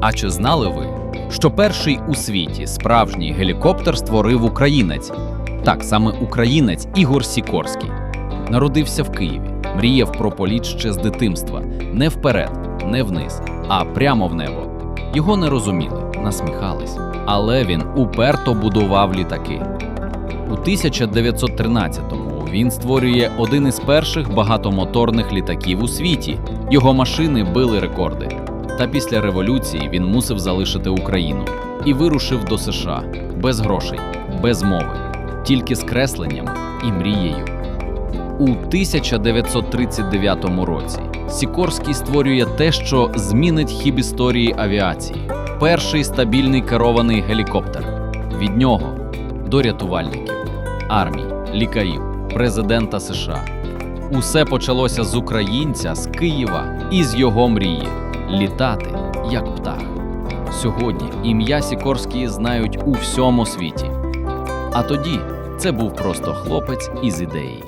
А чи знали ви, що перший у світі справжній гелікоптер створив українець? Так, саме українець Ігор Сікорський. Народився в Києві, мріяв про політ ще з дитинства, не вперед, не вниз, а прямо в небо. Його не розуміли, насміхались, але він уперто будував літаки. У 1913-му він створює один із перших багатомоторних літаків у світі. Його машини били рекорди. Та після революції він мусив залишити Україну і вирушив до США без грошей, без мови, тільки з кресленнями і мрією. У 1939 році Сікорський створює те, що змінить хіб історії авіації перший стабільний керований гелікоптер. Від нього до рятувальників, армій, лікарів, президента США. Усе почалося з українця, з Києва і з його мрії літати як птах. Сьогодні ім'я Сікорський знають у всьому світі. А тоді це був просто хлопець із ідеєю.